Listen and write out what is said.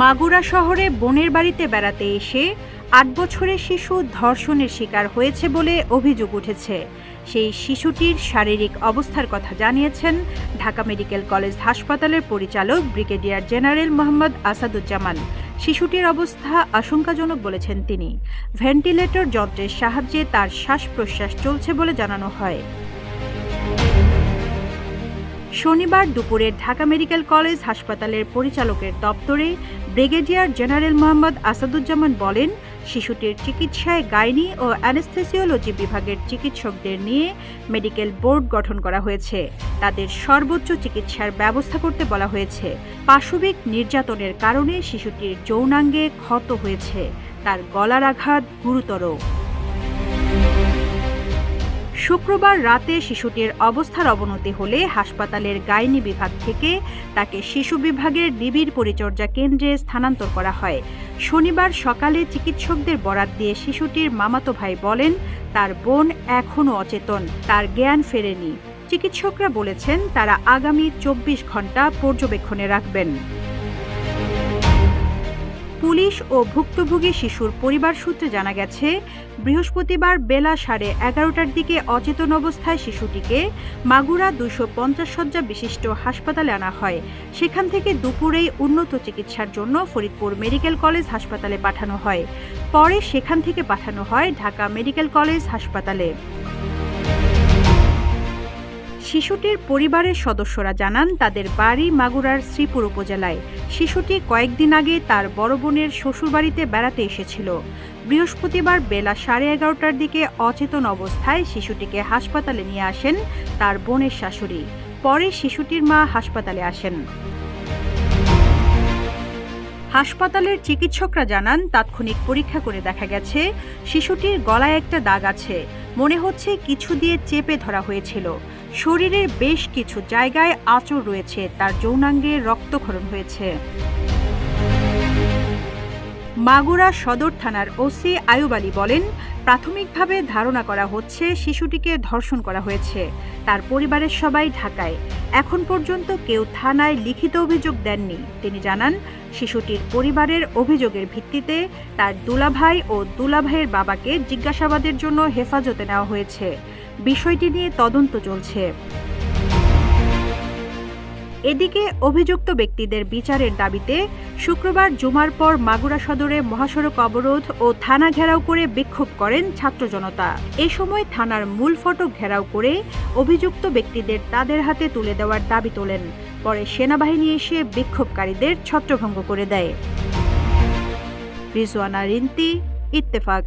মাগুরা শহরে বোনের বাড়িতে বেড়াতে এসে আট বছরের শিশু ধর্ষণের শিকার হয়েছে বলে অভিযোগ উঠেছে। সেই শিশুটির শারীরিক অবস্থার কথা জানিয়েছেন ঢাকা মেডিকেল কলেজ হাসপাতালের পরিচালক ব্রিগেডিয়ার জেনারেল মোহাম্মদ আসাদুজ্জামান। শিশুটির অবস্থা আশঙ্কাজনক বলেছেন তিনি। ভেন্টিলেটর যন্ত্রের সাহায্যে তার শ্বাস প্রশ্বাস চলছে বলে জানানো হয়। শনিবার দুপুরে ঢাকা মেডিকেল কলেজ হাসপাতালের পরিচালকের দপ্তরে ব্রিগেডিয়ার জেনারেল মোহাম্মদ আসাদুজ্জামান বলেন, শিশুটির চিকিৎসায় গাইনি ও অ্যানেস্থেসিওলজি বিভাগের চিকিৎসকদের নিয়ে মেডিকেল বোর্ড গঠন করা হয়েছে। তাদের সর্বোচ্চ চিকিৎসার ব্যবস্থা করতে বলা হয়েছে। পাশবিক নির্যাতনের কারণে শিশুটির যৌনাঙ্গে ক্ষত হয়েছে। তার গলার আঘাত গুরুতর। শুক্রবার রাতে শিশুটির অবস্থার অবনতি হলে হাসপাতালের গাইনি বিভাগ থেকে তাকে শিশু বিভাগের নিবিড় পরিচর্যা কেন্দ্রে স্থানান্তর করা হয়। শনিবার সকালে চিকিৎসকদের বরাত দিয়ে শিশুটির মামাতো ভাই বলেন, তার বোন এখনও অচেতন, তার জ্ঞান ফেরেনি। চিকিৎসকরা বলেছেন, তারা আগামী চব্বিশ ঘণ্টা পর্যবেক্ষণে রাখবেন। পুলিশ ও ভুক্তভোগী শিশুর পরিবার সূত্রে জানা গেছে, বৃহস্পতিবার বেলা সাড়ে এগারোটার দিকে অচেতন অবস্থায় শিশুটিকে মাগুরা দুশো পঞ্চাশ শয্যা বিশিষ্ট হাসপাতালে আনা হয়। সেখান থেকে দুপুরেই উন্নত চিকিৎসার জন্য ফরিদপুর মেডিকেল কলেজ হাসপাতালে পাঠানো হয়। পরে সেখান থেকে পাঠানো হয় ঢাকা মেডিকেল কলেজ হাসপাতালে। শিশুটির পরিবারের সদস্যরা জানান, তাদের বাড়ি মাগুরার শ্রীপুর উপজেলায়। শিশুটি কয়েকদিন আগে তার বড় বোনের শ্বশুরবাড়িতে বেড়াতে এসেছিল। বৃহস্পতিবার বেলা সাড়ে এগারোটার দিকে অচেতন অবস্থায় শিশুটিকে হাসপাতালে নিয়ে আসেন তার বোনের শাশুড়ি। পরে শিশুটির মা হাসপাতালে আসেন। হাসপাতালের চিকিৎসকরা জানান, তাৎক্ষণিক পরীক্ষা করে দেখা গেছে, শিশুটির গলায় একটা দাগ আছে। মনে হচ্ছে কিছু দিয়ে চেপে ধরা হয়েছিল। শরীরের বেশ কিছু জায়গায় আঁচড় রয়েছে, তার যৌনাঙ্গে রক্তক্ষরণ হয়েছে। মাগুরা সদর থানার ওসি আয়ুব আলী বলেন, প্রাথমিকভাবে ধারণা করা হচ্ছে শিশুটিকে ধর্ষণ করা হয়েছে। তার পরিবারের সবাই ঢাকায়। এখন পর্যন্ত কেউ থানায় লিখিত অভিযোগ দেননি। তিনি জানান, শিশুটির পরিবারের অভিযোগের ভিত্তিতে তার দুলাভাই ও দুলাভাইয়ের বাবাকে জিজ্ঞাসাবাদের জন্য হেফাজতে নেওয়া হয়েছে। বিষয়টি নিয়ে তদন্ত চলছে। এদিকে অভিযুক্ত ব্যক্তিদের বিচারের দাবিতে শুক্রবার জুমার পর মাগুরা সদরে মহাসড়ক অবরোধ ও থানা ঘেরাও করে বিক্ষোভ করেন ছাত্র জনতা। এ সময় থানার মূল ফটক ঘেরাও করে অভিযুক্ত ব্যক্তিদের তাদের হাতে তুলে দেওয়ার দাবি তোলেন। পরে সেনাবাহিনী এসে বিক্ষোভকারীদের ছত্রভঙ্গ করে দেয়। রিজওয়ানা রিন্তি, ইত্তেফাক।